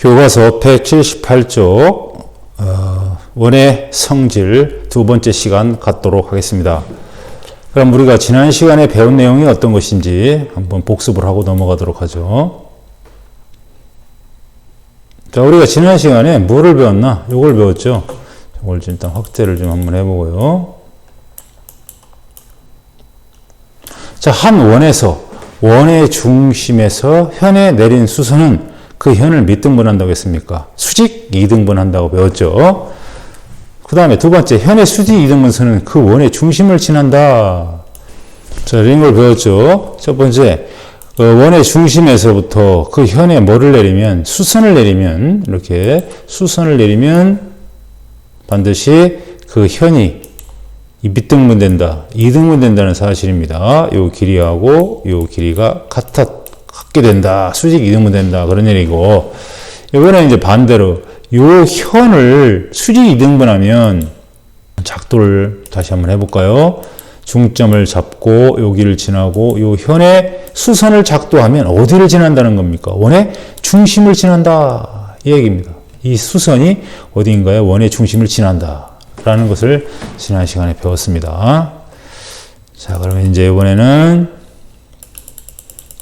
교과서 178쪽 어, 원의 성질 두 번째 시간 갖도록 하겠습니다. 그럼 우리가 지난 시간에 배운 내용이 어떤 것인지 한번 복습을 하고 넘어가도록 하죠. 자, 우리가 지난 시간에 뭐를 배웠나? 이걸 배웠죠. 이걸 좀 일단 확대를 좀 한번 해보고요. 자, 한 원에서 원의 중심에서 현에 내린 수선은 그 현을 몇 등분 한다고 했습니까? 수직 2등분 한다고 배웠죠. 그 다음에 두 번째, 현의 수직 2등분선은 그 원의 중심을 지난다. 자, 이런 걸 배웠죠. 첫 번째, 어, 원의 중심에서부터 그 현에 뭐를 내리면, 수선을 내리면, 이렇게 수선을 내리면 반드시 그 현이 이 밑등분 된다. 2등분 된다는 사실입니다. 요 길이하고 요 길이가 같아, 같게 된다. 수직 2등분 된다. 그런 얘기고. 이번에 이제 반대로 요 현을 수직 2등분 하면 작도를 다시 한번 해볼까요? 중점을 잡고 여기를 지나고 요 현의 수선을 작도하면 어디를 지난다는 겁니까? 원의 중심을 지난다. 이 얘기입니다. 이 수선이 어디인가요? 원의 중심을 지난다. 라는 것을 지난 시간에 배웠습니다. 자, 그러면 이제 이번에는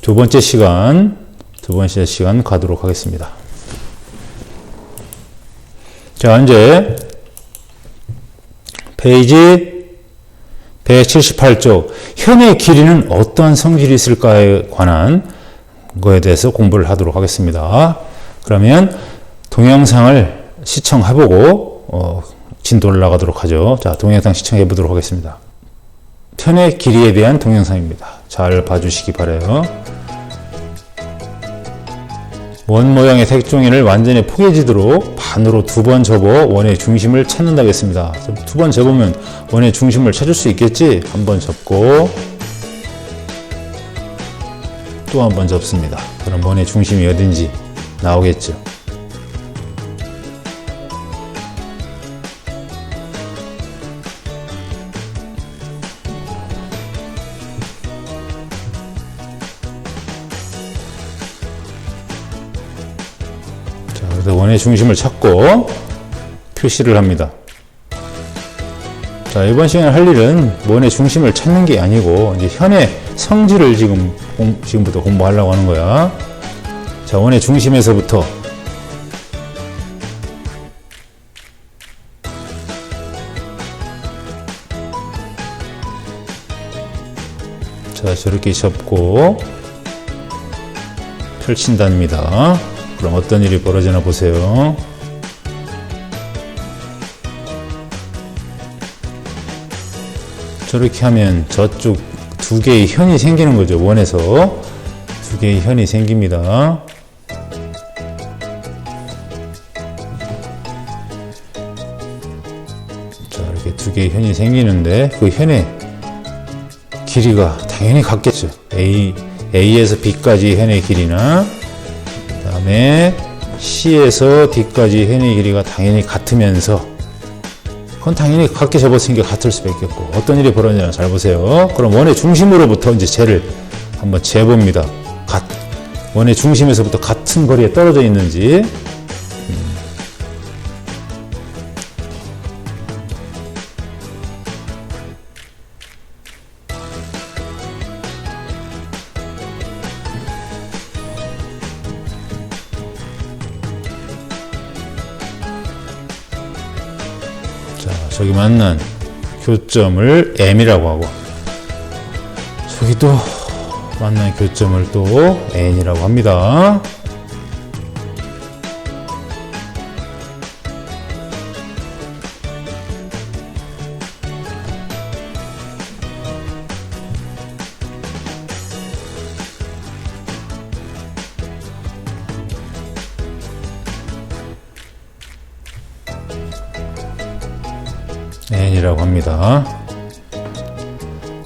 두 번째 시간, 두 번째 시간 가도록 하겠습니다. 자, 이제 페이지 178쪽 현의 길이는 어떠한 성질이 있을까에 관한 거에 대해서 공부를 하도록 하겠습니다. 그러면 동영상을 시청해보고 어, 진도를 나가도록 하죠. 자, 동영상 시청해 보도록 하겠습니다. 편의 길이에 대한 동영상입니다. 잘 봐주시기 바래요. 원 모양의 색종이를 완전히 포개지도록 반으로 두 번 접어 원의 중심을 찾는다고 했습니다. 두 번 접으면 원의 중심을 찾을 수 있겠지? 한 번 접고 또 한 번 접습니다. 그럼 원의 중심이 어딘지 나오겠죠. 중심을 찾고 표시를 합니다. 자, 이번 시간에 할 일은 원의 중심을 찾는 게 아니고 이제 현의 성질을 지금 공- 지금부터 공부하려고 하는 거야. 자, 원의 중심에서부터 자, 저렇게 접고 펼친답니다. 그럼 어떤 일이 벌어지나 보세요. 저렇게 하면 저쪽 두 개의 현이 생기는 거죠. 원에서 두 개의 현이 생깁니다. 자, 이렇게 두 개의 현이 생기는데 그 현의 길이가 당연히 같겠죠. A, A에서 B까지 현의 길이나 그 다음에 C에서 D까지 현의 길이가 당연히 같으면서 그건 당연히 같게 접었으니까 같을 수밖에 없고 어떤 일이 벌어지나 잘 보세요. 그럼 원의 중심으로부터 이제 재를 한번 재봅니다. 같, 원의 중심에서부터 같은 거리에 떨어져 있는지 저기 만난 교점을 M이라고 하고 저기 또 만난 교점을 또 N이라고 합니다. N이라고 합니다.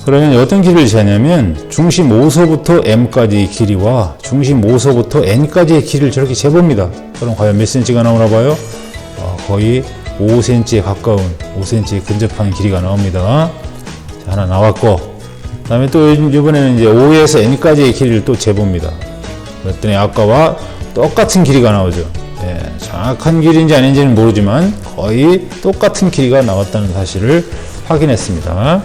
그러면 어떤 길이를 재냐면 중심 5서부터 M까지의 길이와 중심 5서부터 N까지의 길이를 저렇게 재봅니다. 그럼 과연 몇 cm가 나오나 봐요? 어, 거의 5cm에 가까운 5cm에 근접하는 길이가 나옵니다. 자, 하나 나왔고 그 다음에 또 이번에는 이제 5에서 N까지의 길이를 또 재봅니다. 그랬더니 아까와 똑같은 길이가 나오죠. 예, 정확한 길인지 아닌지는 모르지만 거의 똑같은 길이가 나왔다는 사실을 확인했습니다.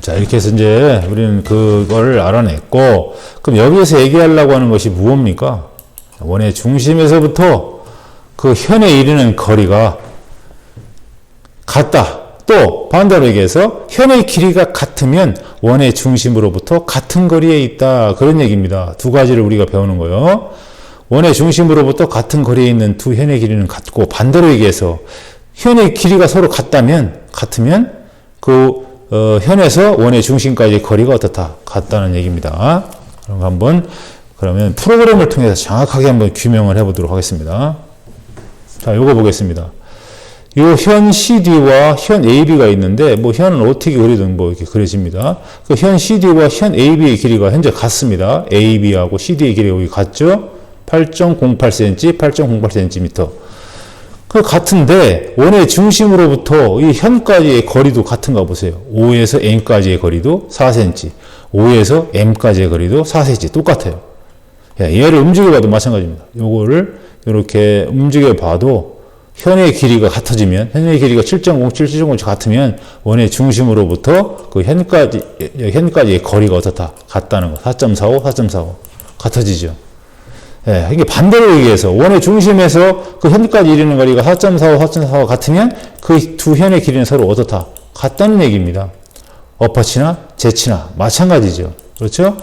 자, 이렇게 해서 이제 우리는 그걸 알아냈고, 그럼 여기에서 얘기하려고 하는 것이 무엇입니까? 원의 중심에서부터 그 현에 이르는 거리가 같다. 또 반대로 얘기해서 현의 길이가 같으면 원의 중심으로부터 같은 거리에 있다. 그런 얘기입니다. 두 가지를 우리가 배우는 거예요. 원의 중심으로부터 같은 거리에 있는 두 현의 길이는 같고 반대로 얘기해서 현의 길이가 서로 같다면 같으면 그 어, 현에서 원의 중심까지 거리가 어떻다 같다는 얘기입니다. 그럼 한번 그러면 프로그램을 통해서 정확하게 한번 규명을 해보도록 하겠습니다. 자, 요거 보겠습니다. 요현 CD와 현 AB가 있는데 뭐 현은 어떻게 그리든 뭐 이렇게 그려집니다. 그 현 CD와 현 AB의 길이가 현재 같습니다. AB하고 CD의 길이가 여기 같죠? 8.08cm, 8.08cm. 그 같은데 원의 중심으로부터 이 현까지의 거리도 같은가 보세요. O에서 N까지의 거리도 4cm, O에서 M까지의 거리도 4cm 똑같아요. 얘를 움직여 봐도 마찬가지입니다. 요거를 이렇게 움직여 봐도 현의 길이가 같아지면 현의 길이가 7.0, 7.0 같으면 원의 중심으로부터 그 현까지 현까지의 거리가 어떻다 같다는 거. 4.45, 4.45 같아지죠. 예, 이게 반대로 얘기해서 원의 중심에서 그 현까지 이르는 거리가 4.45, 4.45 같으면 그 두 현의 길이는 서로 어떻다 같다는 얘기입니다. 어퍼치나 제치나 마찬가지죠. 그렇죠?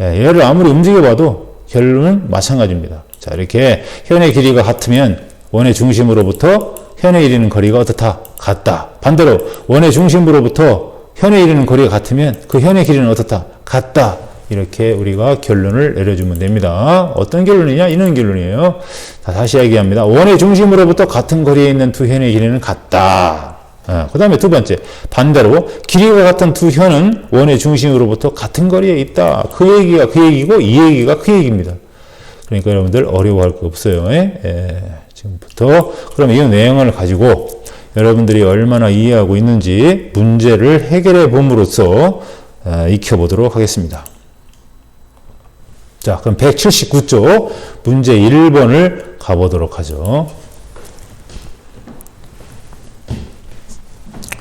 예, 얘를 아무리 움직여봐도 결론은 마찬가지입니다. 자, 이렇게 현의 길이가 같으면 원의 중심으로부터 현에 이르는 거리가 어떻다? 같다. 반대로 원의 중심으로부터 현에 이르는 거리가 같으면 그 현의 길이는 어떻다? 같다. 이렇게 우리가 결론을 내려주면 됩니다. 어떤 결론이냐? 이런 결론이에요. 자, 다시 얘기합니다. 원의 중심으로부터 같은 거리에 있는 두 현의 길이는 같다. 어, 그 다음에 두 번째, 반대로 길이가 같은 두 현은 원의 중심으로부터 같은 거리에 있다. 그 얘기가 그 얘기고 이 얘기가 그 얘기입니다. 그러니까 여러분들 어려워할 거 없어요. 예? 예. 지금부터 그럼 이 내용을 가지고 여러분들이 얼마나 이해하고 있는지 문제를 해결해 봄으로써 어, 익혀보도록 하겠습니다. 자, 그럼 179쪽 문제 1번을 가보도록 하죠.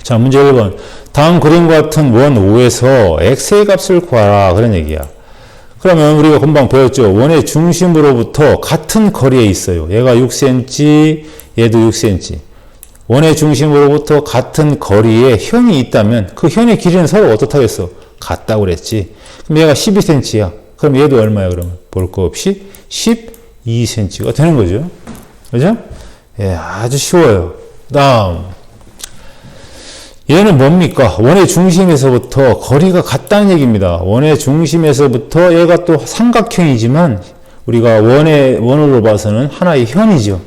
자, 문제 1번. 다음 그림과 같은 원 5에서 x의 값을 구하라. 그런 얘기야. 그러면 우리가 금방 배웠죠. 원의 중심으로부터 같은 거리에 있어요. 얘가 6cm, 얘도 6cm. 원의 중심으로부터 같은 거리에 현이 있다면 그 현의 길이는 서로 어떻다겠어? 같다고 그랬지. 그럼 얘가 12cm야. 그럼 얘도 얼마야, 그러면? 볼 거 없이 12cm가 되는 거죠. 그죠? 예, 아주 쉬워요. 다음. 얘는 뭡니까? 원의 중심에서부터 거리가 같다는 얘기입니다. 원의 중심에서부터 얘가 또 삼각형이지만 우리가 원의 원으로 봐서는 하나의 현이죠.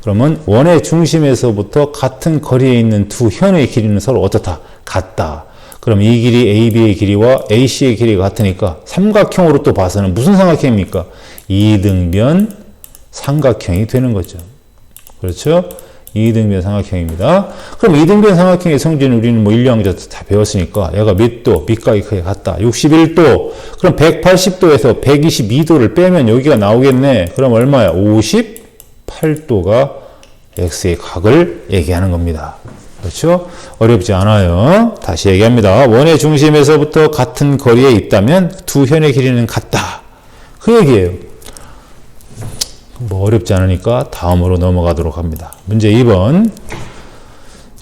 그러면 원의 중심에서부터 같은 거리에 있는 두 현의 길이는 서로 어떻다? 같다. 그럼 이 길이 AB의 길이와 AC의 길이가 같으니까 삼각형으로 또 봐서는 무슨 삼각형입니까? 이등변 삼각형이 되는 거죠. 그렇죠? 이등변 삼각형입니다. 그럼 이등변 삼각형의 성질은 우리는 뭐 1, 2학년 다 배웠으니까 얘가 몇 도, 밑각이 크게 같다. 61도. 그럼 180도에서 122도를 빼면 여기가 나오겠네. 그럼 얼마야? 58도가 x의 각을 얘기하는 겁니다. 그렇죠? 어렵지 않아요. 다시 얘기합니다. 원의 중심에서부터 같은 거리에 있다면 두 현의 길이는 같다. 그 얘기예요. 뭐 어렵지 않으니까 다음으로 넘어가도록 합니다. 문제 2번.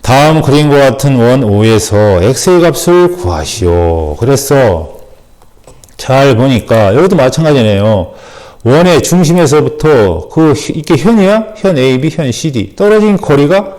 다음 그림과 같은 원 5에서 x의 값을 구하시오. 그랬어. 잘 보니까 여기도 마찬가지네요. 원의 중심에서부터 그 이게 현이야? 현 AB, 현 CD. 떨어진 거리가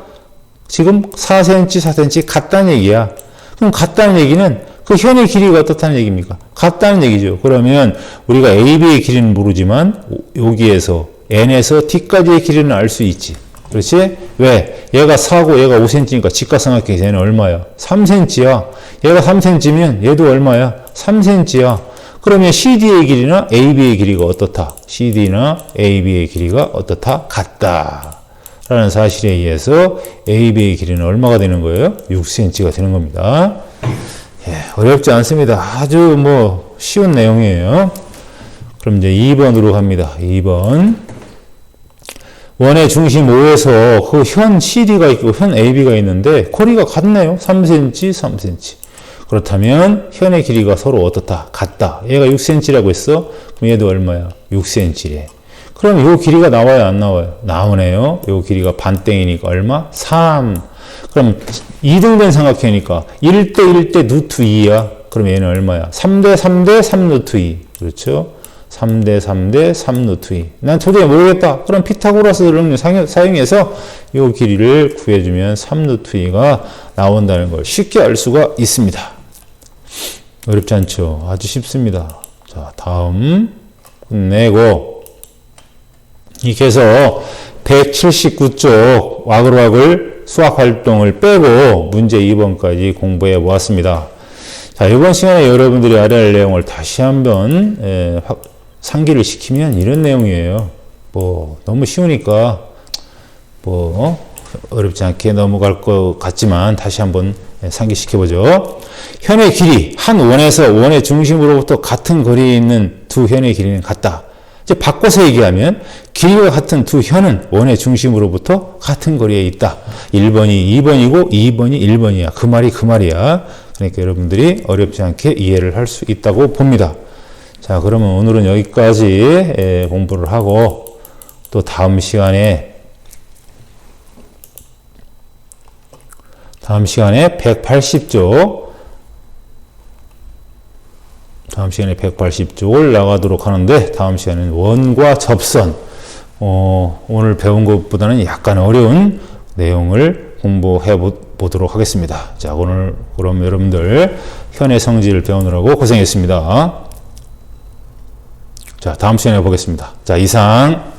지금 4cm, 4cm 같다는 얘기야. 그럼 같다는 얘기는 그 현의 길이가 어떻다는 얘기입니까? 같다는 얘기죠. 그러면 우리가 AB의 길이는 모르지만 여기에서 n에서 t까지의 길이는 알 수 있지. 그렇지? 왜? 얘가 4고 얘가 5cm니까 직각삼각형에서 얘는 얼마야? 3cm야. 얘가 3cm면 얘도 얼마야? 3cm야. 그러면 CD의 길이나 AB의 길이가 어떻다? CD나 AB의 길이가 어떻다? 같다. 라는 사실에 의해서 AB의 길이는 얼마가 되는 거예요? 6cm가 되는 겁니다. 예, 어렵지 않습니다. 아주 뭐 쉬운 내용이에요. 그럼 이제 2번으로 갑니다. 2번. 원의 중심 O에서 그 현 CD가 있고 현 AB가 있는데 코리가 같네요. 3cm, 3cm. 그렇다면 현의 길이가 서로 어떻다? 같다. 얘가 6cm라고 했어. 그럼 얘도 얼마야? 6cm래. 그럼 요 길이가 나와요? 안 나와요? 나오네요. 요 길이가 반땡이니까 얼마? 3. 그럼 2등변 삼각형이니까 1대 1대 루트 2야. 그럼 얘는 얼마야? 3대 3대 3 루트 2. 그렇죠? 3대 3대 3 루트 2. 난 도저히 모르겠다. 그럼 피타고라스 를 사용해서 이 길이를 구해주면 3 루트 2가 나온다는 걸 쉽게 알 수가 있습니다. 어렵지 않죠? 아주 쉽습니다. 자, 다음 끝내고 이렇게 해서 179쪽 와글와글 수학 활동을 빼고 문제 2번까지 공부해 보았습니다. 자, 이번 시간에 여러분들이 알아야 할 내용을 다시 한번 에, 확, 상기를 시키면 이런 내용이에요. 뭐 너무 쉬우니까 뭐 어? 어렵지 않게 넘어갈 것 같지만 다시 한번 상기시켜 보죠. 현의 길이 한 원에서 원의 중심으로부터 같은 거리에 있는 두 현의 길이는 같다. 이제 바꿔서 얘기하면 길이가 같은 두 현은 원의 중심으로부터 같은 거리에 있다. 1번이 2번이고 2번이 1번이야. 그 말이 그 말이야. 그러니까 여러분들이 어렵지 않게 이해를 할 수 있다고 봅니다. 자, 그러면 오늘은 여기까지 공부를 하고 또 다음 시간에 다음 시간에 180쪽 다음 시간에 180쪽을 나가도록 하는데 다음 시간에는 원과 접선 어, 오늘 배운 것보다는 약간 어려운 내용을 공부해 보도록 하겠습니다. 자, 오늘 그럼 여러분들 현의 성질을 배우느라고 고생했습니다. 자, 다음 시간에 보겠습니다. 자, 이상